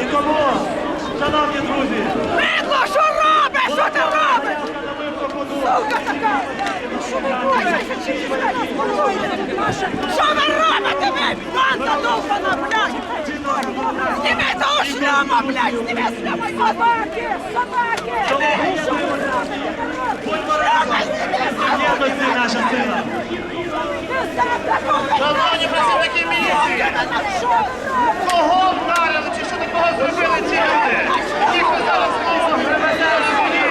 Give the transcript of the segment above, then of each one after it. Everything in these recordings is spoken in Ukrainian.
І тому, шановні друзі, Бидло, що робиш? Що ти робиш? Сука така! Що ви робите, ви? Банда довбана, блядь! Зніми того шлема, блядь! Зніми шлема! Собаки! Собаки! Що ви робите? Шлема зніми! єдності наша сила. Шановні працівники міліції! Що ви робите? Кого вдарили чи що такого зробили ці люди? Їх ви зараз знову привезе в суді.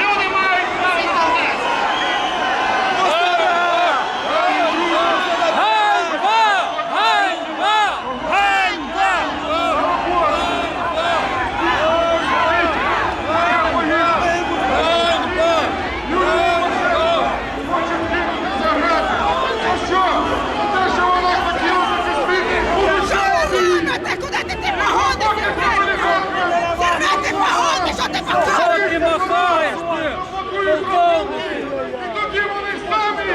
Люди мають право на те. Що ви робите? Куди ти ти погодишся? Зірвати погоди, що ти погодиш? Тоді вони самі,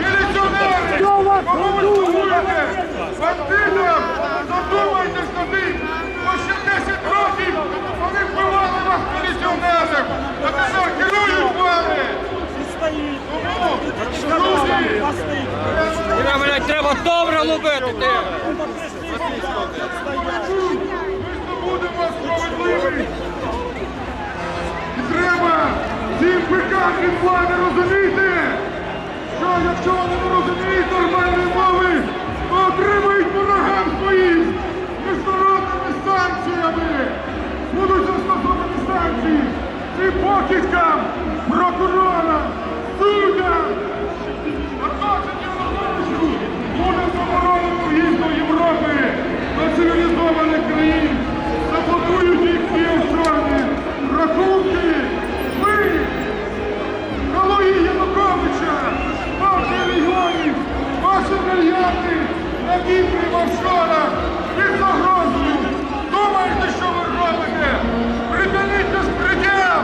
міліціонери! Кому ви слугуєте? Бандитам! Задумайтесь над тим! Бо ще 10 років вони вбивали вас міліціонерів! А тепер керують вами! Тому, друзі, Тебе, блядь, треба добре лупити, ти! ми будемо справедливі! І треба від влади розуміти, що якщо вони не розуміють нормальної мови, мільярди на Кіпрі в офшорах під загрозою. Думаєте, що ви робите? Припиніть безпреділ!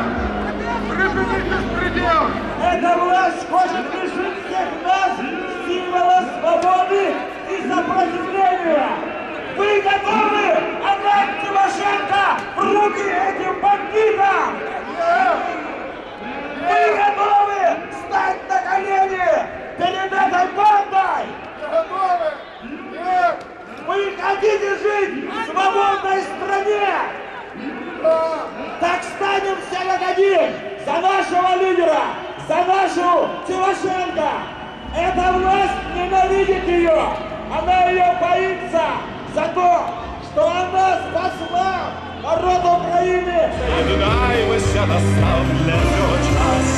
Припиніть безпреділ! Эта власть хочет лишить всех нас символа свободы и сопротивления. Вы готовы отдать Тимошенко в руки этим бандитам? Вы готовы стать хотите жить в свободной стране? Так станем все как один за нашего лидера, за нашу Тимошенко. Эта власть ненавидит ее, она ее боится за то, что она спасла народ України. Єднаймося, настав для.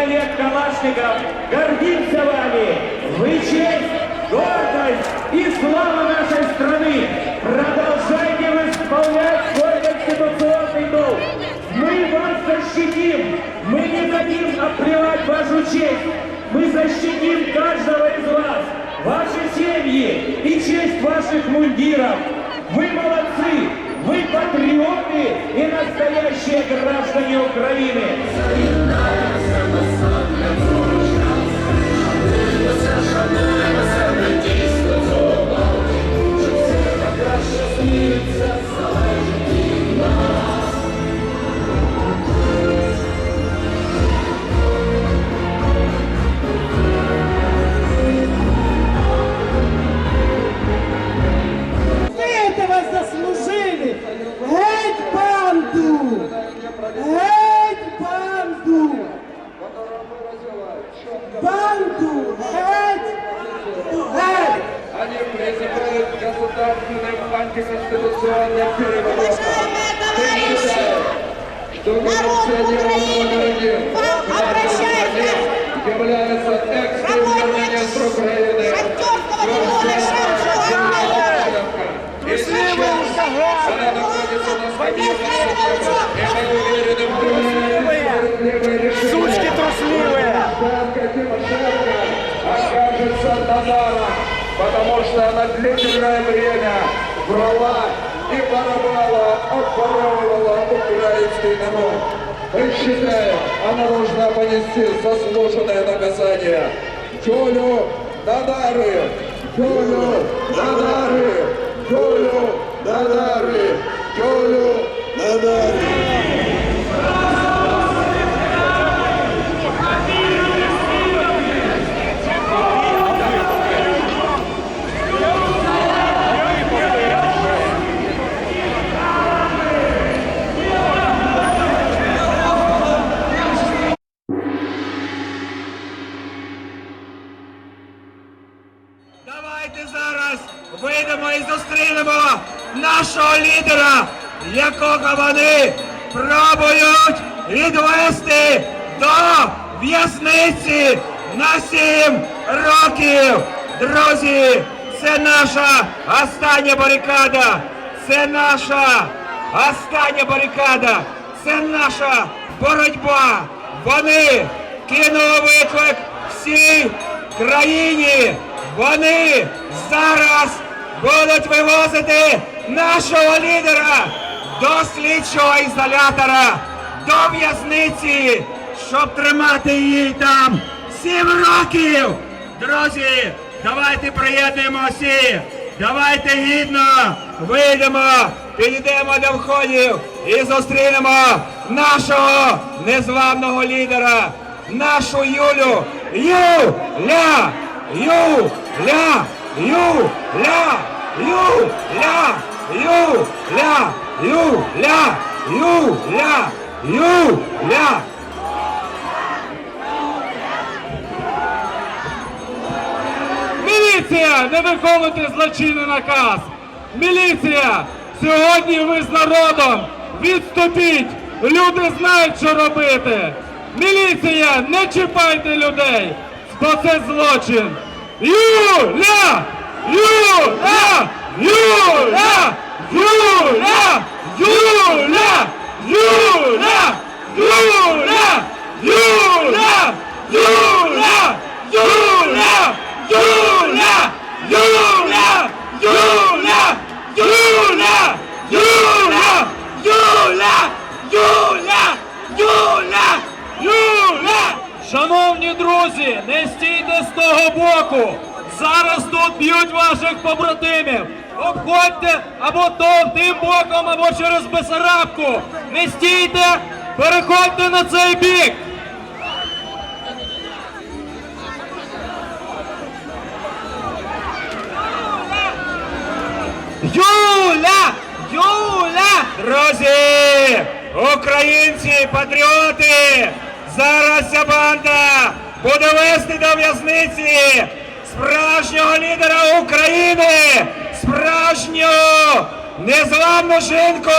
Я, Олег Калашников, гордимся вами. Вы честь, гордость и слава нашей страны. Продолжайте восполнять свой конституционный долг. Мы вас защитим. Мы не дадим обплевать вашу честь. Мы защитим каждого из вас. ваши семьи и честь ваших мундиров. Вы молодцы, вы патриоты и настоящие граждане Украины. Она находится справедливое решение. Сучки трусливые! Окажется Назаром, потому что она длительное время врала и воровала, обворовывала украинский народ. Мы считаем, она должна понести заслуженное наказание. Тюлю Дадары! Тюлю Дадары! Зараз вийдемо і зустрінемо нашого лідера, якого вони пробують відвести до в'язниці на сім років. Друзі, це наша остання барикада. Це наша остання барикада. Це наша боротьба. Вони кинули виклик всій країні. Вони зараз будуть вивозити нашого лідера до слідчого ізолятора, до в'язниці, щоб тримати її там сім років. Друзі, давайте приєднуємо. Давайте гідно вийдемо, підійдемо до входів і зустрінемо нашого незламного лідера, нашу Юлю. Юля! Юля! Юля! Юля! Юля! Юля! Юля! Юля! Міліція! Не виконуйте злочинний наказ! Міліція! Сьогодні ви з народом! Відступіть! Люди знають, що робити! Міліція! Не чіпайте людей! Бо це злочин! Юля! Юля! Юля! Юля! Юля! Юля! Юля! Юля! Юля! Юля! Юля! Юля! Юля! Юля! Юля! Юля! Юля! Юля! Юля! Шановні друзі, не стійте з того боку. Зараз тут б'ють ваших побратимів. Обходьте або то тим боком, або через Бесарабку. Не стійте, переходьте на цей бік. Юля! Юля! Друзі! Українці, патріоти! Зараз ця банда буде вести до в'язниці справжнього лідера України! Справжню незламну жінку!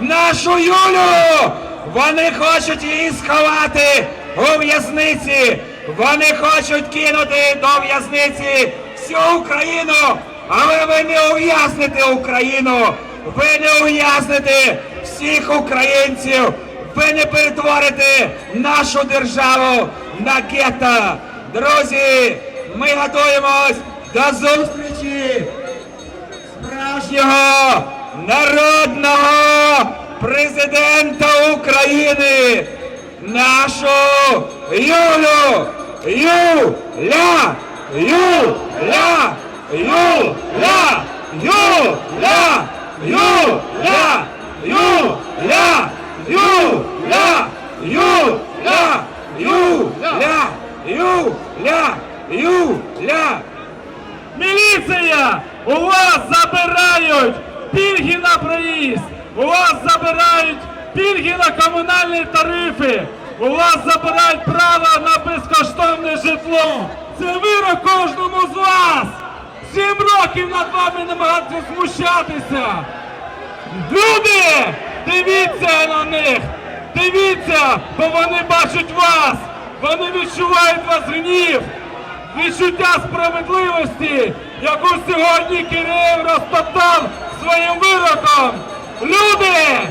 Нашу Юлю! Вони хочуть її сховати у в'язниці! Вони хочуть кинути до в'язниці всю Україну! Але ви не ув'язните Україну! Ви не ув'язните всіх українців! Ви не перетворите нашу державу на гетто! Друзі, ми готуємось До зустрічі справжнього народного президента України, нашу Юлю, Юля, Юля, Юля, Юля, Юля, Юля, Юля, Юля, Юля, Юля, Юля. Міліція! У вас забирають пільги на проїзд! У вас забирають пільги на комунальні тарифи! У вас забирають право на безкоштовне житло! Це вирок кожному з вас! Сім років над вами намагатися знущатися! Люди! Дивіться на них! Дивіться, бо вони бачать вас! Вони відчувають вас гнів! Відчуття справедливості, яку сьогодні Кирил розтоптав своїм вироком! Люди!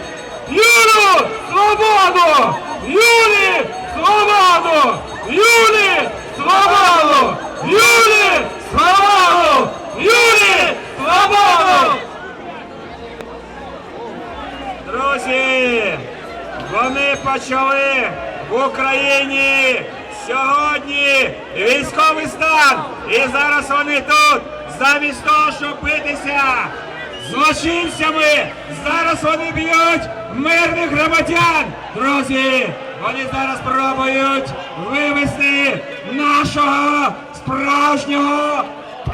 Юлю! Свободу! Юлі! Свободу! Юлі! Свободу! Юлі! Свободу! Юлі! Свободу! Друзі, вони почали в Україні сьогодні військовий стан. І зараз вони тут, замість того, щоб битися злочинцями. Зараз вони б'ють мирних громадян. Друзі, вони зараз пробують вивезти нашого справжнього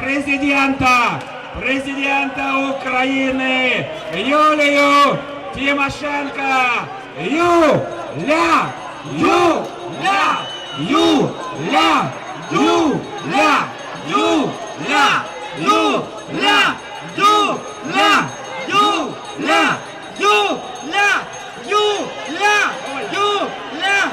президента, президента України Юлію Тимошенка. Юля, Юля, Юля, Юля, Юля, Юля, Юля, Юля. Юля, Юля, Юля.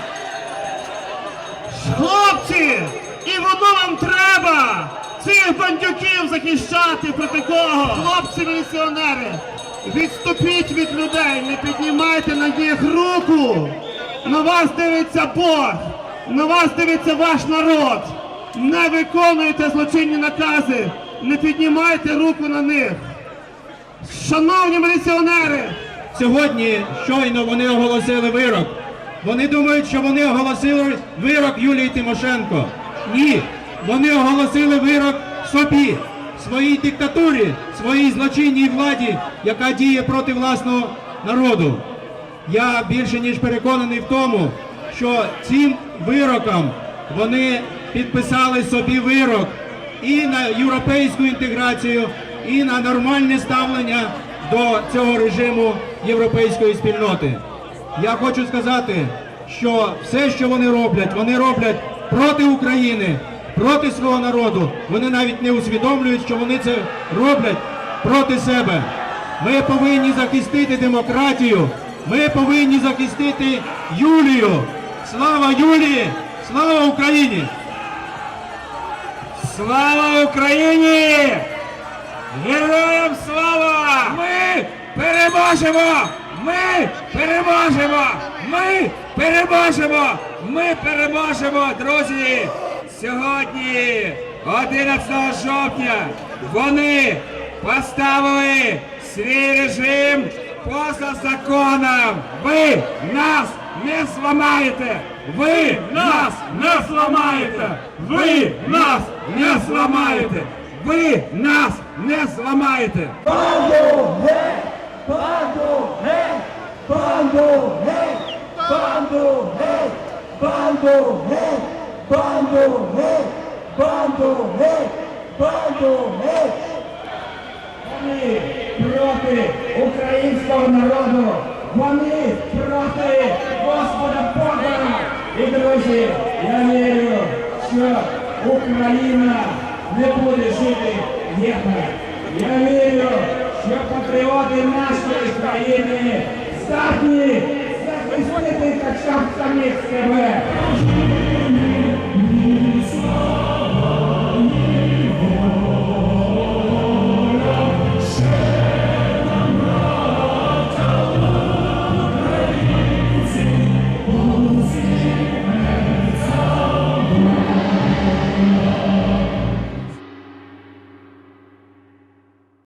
Хлопці, і воно вам треба! Цих бандюків захищати проти кого? Хлопці міліціонери, відступіть від людей, не піднімайте на них руку! На вас дивиться Бог, на вас дивиться ваш народ! Не виконуйте злочинні накази, не піднімайте руку на них! Шановні міліціонери! Сьогодні щойно вони оголосили вирок. Вони думають, що вони оголосили вирок Юлії Тимошенко. Ні, вони оголосили вирок собі, своїй диктатурі, своїй злочинній владі, яка діє проти власного народу. Я більше ніж переконаний в тому, що цим вироком вони підписали собі вирок і на європейську інтеграцію, і на нормальне ставлення до цього режиму європейської спільноти. Я хочу сказати, що все, що вони роблять, вони роблять проти України, проти свого народу. Вони навіть не усвідомлюють, що вони це роблять проти себе. Ми повинні захистити демократію. Ми повинні захистити Юлію. Слава Юлії! Слава Україні! Слава Україні! Героям слава! Ми переможемо! Ми переможемо! Ми переможемо! Ми переможемо, друзі! Сьогодні, 11 жовтня, вони поставили свій режим поза законом. Ви нас не зламаєте! Ви нас не зламаєте! Ви нас не зламаєте! Ви нас не зламаєте! Банду геть! Банду геть! Банду геть! Банду геть! Вони проти українського народу! Вони проти Господа Бога! І друзі, я вірю, що Україна не буде жити гетьман. Я вірю, що патріоти нашої країни здатні захистити так самих себе.